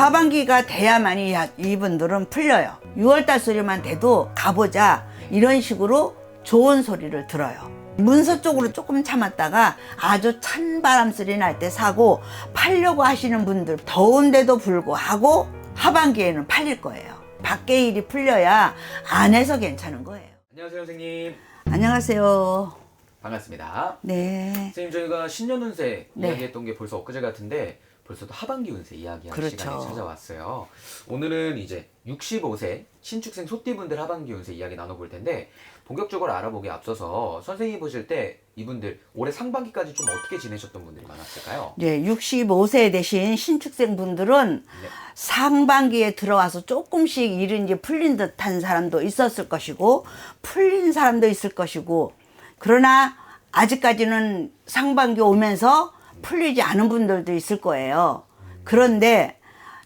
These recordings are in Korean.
하반기가 돼야만이 야- 이분들은 풀려요. 6월달 소리만 돼도 가보자 이런 식으로 좋은 소리를 들어요. 문서 쪽으로 조금 참았다가 아주 찬 바람 소리 날 때 사고 팔려고 하시는 분들 더운데도 불구하고 하반기에는 팔릴 거예요. 밖에 일이 풀려야 안에서 괜찮은 거예요. 안녕하세요 선생님 안녕하세요. 반갑습니다 네. 선생님 저희가 신년 운세 네. 이야기했던 게 벌써 엊그제 같은데 벌써 또 하반기 운세 이야기하는 그렇죠. 시간이 찾아왔어요 오늘은 이제 65세 신축생 소띠분들 하반기 운세 이야기 나눠볼 텐데 본격적으로 알아보기 앞서서 선생님이 보실 때 이분들 올해 상반기까지 좀 어떻게 지내셨던 분들이 많았을까요? 이제 65세 되신 신축생 분들은 네. 상반기에 들어와서 조금씩 일은 이제 풀린 듯한 사람도 있었을 것이고 풀린 사람도 있을 것이고 그러나 아직까지는 상반기 오면서 풀리지 않은 분들도 있을 거예요. 그런데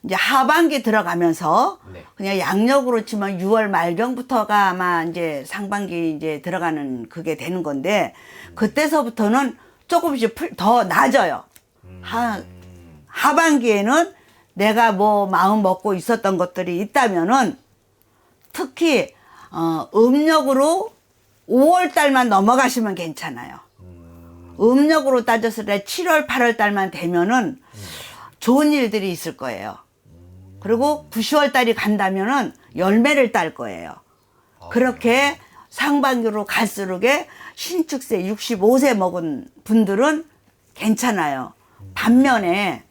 이제 하반기 들어가면서 네. 그냥 양력으로 치면 6월 말경부터가 아마 이제 상반기 이제 들어가는 그게 되는 건데 그때서부터는 조금씩 풀, 더 나아져요. 하, 하반기에는 내가 뭐 마음 먹고 있었던 것들이 있다면은 특히 어, 음력으로 5월 달만 넘어가시면 괜찮아요. 음력으로 따졌을 때 7월, 8월 달만 되면은 좋은 일들이 있을 거예요. 그리고 9, 10월 달이 간다면은 열매를 딸 거예요. 그렇게 상반기로 갈수록에 신축세 65세 먹은 분들은 괜찮아요. 반면에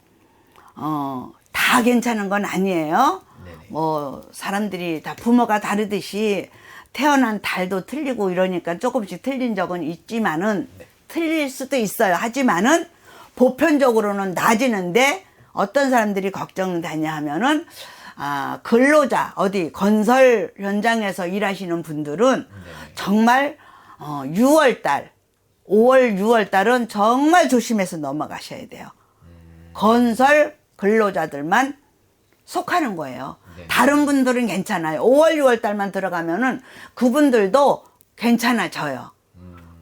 어, 다 괜찮은 건 아니에요. 뭐 사람들이 다 부모가 다르듯이 태어난 달도 틀리고 이러니까 조금씩 틀린 적은 있지만은 틀릴 수도 있어요. 하지만은 보편적으로는 낮이는데 어떤 사람들이 걱정되냐 하면은 아, 근로자 어디 건설 현장에서 일하시는 분들은 정말 어, 6월 달 5월 6월 달은 정말 조심해서 넘어가셔야 돼요. 건설 근로자들만 속하는 거예요. 네. 다른 분들은 괜찮아요. 5월, 6월 달만 들어가면은 그분들도 괜찮아져요.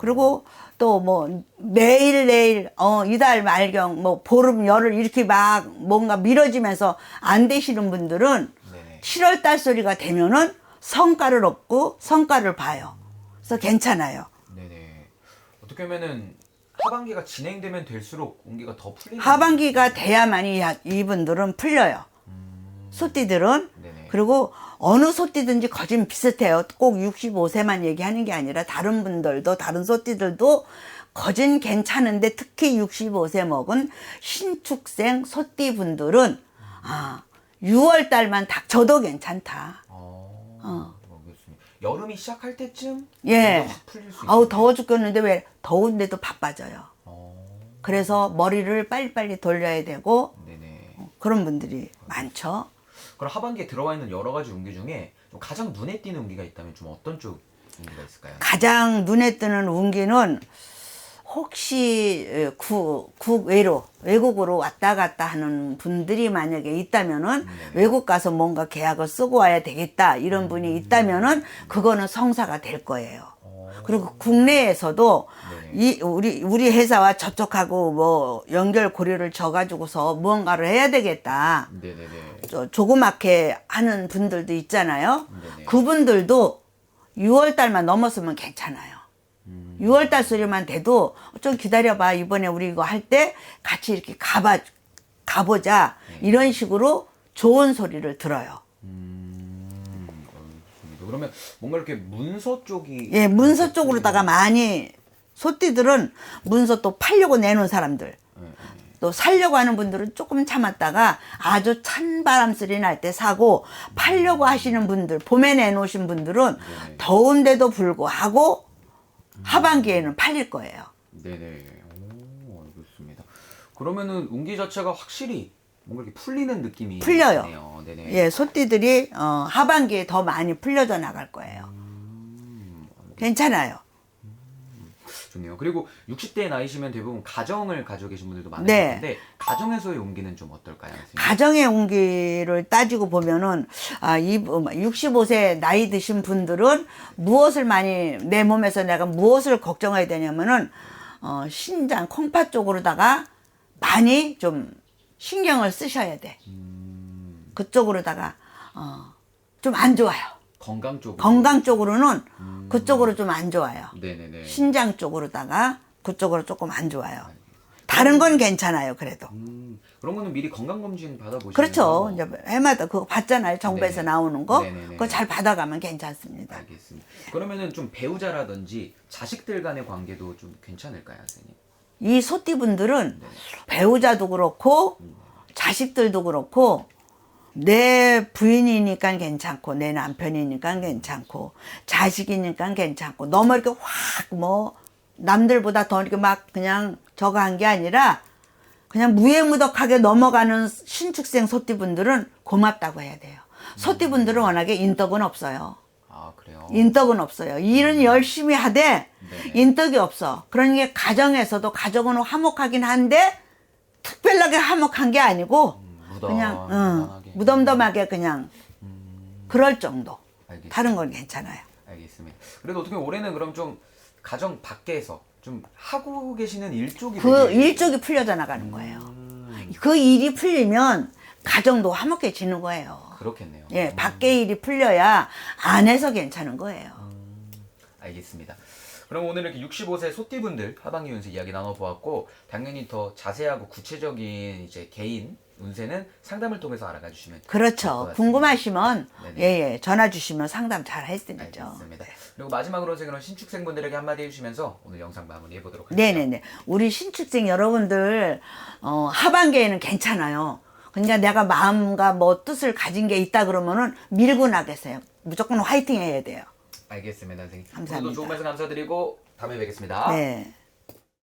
그리고 또뭐 내일 어 이달 말경 뭐 보름 열흘 이렇게 막 뭔가 미뤄지면서 안 되시는 분들은 네네. 7월 달 소리가 되면은 성과를 얻고 성과를 봐요. 그래서 괜찮아요. 네네. 어떻게 보면은 하반기가 진행되면 될수록 운기가 더 풀리는 하반기가 돼야만이 야- 이분들은 풀려요. 소띠들은 네네. 그리고 어느 소띠든지 거진 비슷해요. 꼭 65세만 얘기하는 게 아니라 다른 분들도 다른 소띠들도 거진 괜찮은데 특히 65세 먹은 신축생 소띠 분들은 아 6월 달만 닥쳐도 괜찮다. 어, 알겠습니다. 여름이 시작할 때쯤 예. 확 풀릴 수 아우 있겠네요. 더워 죽겠는데 왜 더운데도 바빠져요. 어, 그래서 머리를 빨리빨리 돌려야 되고 네네. 그런 분들이 많죠. 그럼 하반기에 들어와 있는 여러 가지 운기 중에 좀 가장 눈에 띄는 운기가 있다면 좀 어떤 쪽 운기가 있을까요? 가장 눈에 뜨는 운기는 혹시 에, 구, 국외로 외국으로 왔다 갔다 하는 분들이 만약에 있다면은 외국 가서 뭔가 계약을 쓰고 와야 되겠다 이런 분이 있다면은 그거는 성사가 될 거예요. 그리고 국내에서도 이 우리 우리 회사와 접촉하고 뭐 연결 고리를 져 가지고서 무언가를 해야 되겠다. 네네네. 저 조그맣게 하는 분들도 있잖아요. 네네. 그분들도 6월 달만 넘었으면 괜찮아요. 6월 달 소리만 돼도 좀 기다려 봐. 이번에 우리 이거 할 때 같이 이렇게 가봐, 가보자. 이런 식으로 좋은 소리를 들어요. 음. 그러면 뭔가 이렇게 문서 쪽이 예, 문서 쪽으로다가 많이 소띠들은 문서 또 팔려고 내놓은 사람들. 또 살려고 하는 분들은 조금 참았다가 아주 찬 바람 소리 날 때 사고 팔려고 하시는 분들, 봄에 내놓으신 분들은 더운데도 불구하고 하반기에는 팔릴 거예요. 네네. 오, 알겠습니다. 그러면은 운기 자체가 확실히 뭔가 이렇게 풀리는 느낌이 풀려요. 있네요. 네네. 예, 소띠들이 어, 하반기에 더 많이 풀려져 나갈 거예요. 괜찮아요. 좋네요. 그리고 60대 나이시면 대부분 가정을 가지고 계신 분들도 많으실 네. 텐데 가정에서의 운기는 좀 어떨까요? 선생님? 가정의 운기를 따지고 보면은 아, 이 65세 나이 드신 분들은 무엇을 많이 내 몸에서 내가 무엇을 걱정해야 되냐면은 어, 신장 콩팥 쪽으로다가 많이 좀 신경을 쓰셔야 돼. 음, 그쪽으로다가 어, 좀 안 좋아요. 건강 쪽으로. 건강 쪽으로는 그쪽으로 좀 안 좋아요. 네네네. 신장 쪽으로다가 그쪽으로 조금 안 좋아요. 다른 건 괜찮아요. 그래도. 음, 그런 거는 미리 건강 검진 받아보시면 그렇죠. 이제 해마다 그거 받잖아요. 정부에서 네네. 나오는 거. 네네네. 그거 잘 받아가면 괜찮습니다. 알겠습니다. 그러면은 좀 배우자라든지 자식들 간의 관계도 좀 괜찮을까요, 선생님? 이 소띠분들은 배우자도 그렇고 자식들도 그렇고 내 부인이니까 괜찮고 내 남편이니까 괜찮고 자식이니까 괜찮고 너무 이렇게 확 뭐 남들보다 더 이렇게 막 그냥 저거 한 게 아니라 그냥 무해무덕하게 넘어가는 신축생 소띠분들은 고맙다고 해야 돼요. 소띠분들은 워낙에 인덕은 없어요. 아 그래요. 인덕은 없어요. 일은 열심히 하되 네네. 인덕이 없어. 그러니까 가정에서도 가정은 화목하긴 한데 특별하게 화목한 게 아니고 음, 무덤, 그냥 응, 무덤하게. 무덤덤하게 그냥 그럴 정도. 알겠습니다. 다른 건 괜찮아요. 알겠습니다. 그래도 어떻게 보면 올해는 그럼 좀 가정 밖에서 좀 하고 계시는 일 쪽이 그 되게- 일쪽이 풀려져 나가는 거예요. 음, 그 일이 풀리면 가정도 화목해지는 거예요. 그렇겠네요. 예, 음, 밖에 일이 풀려야 안에서 괜찮은 거예요. 알겠습니다. 그럼 오늘 이렇게 65세 소띠분들 하반기 운세 이야기 나눠보았고 당연히 더 자세하고 구체적인 이제 개인 운세는 상담을 통해서 알아가 주시면 그렇죠. 궁금하시면 네네. 예, 예, 전화 주시면 상담 잘 해드리죠. 알겠습니다. 그리고 마지막으로 그런 신축생분들에게 한마디 해주시면서 오늘 영상 마무리해 보도록 하겠습니다. 네네네. 우리 신축생 여러분들 어, 하반기에는 괜찮아요. 그러니까 내가 마음과 뭐 뜻을 가진 게 있다 그러면은 밀고 나가세요. 무조건 화이팅 해야 돼요. 알겠습니다, 선생님. 감사합니다. 오늘도 좋은 말씀 감사드리고 다음에 뵙겠습니다. 네.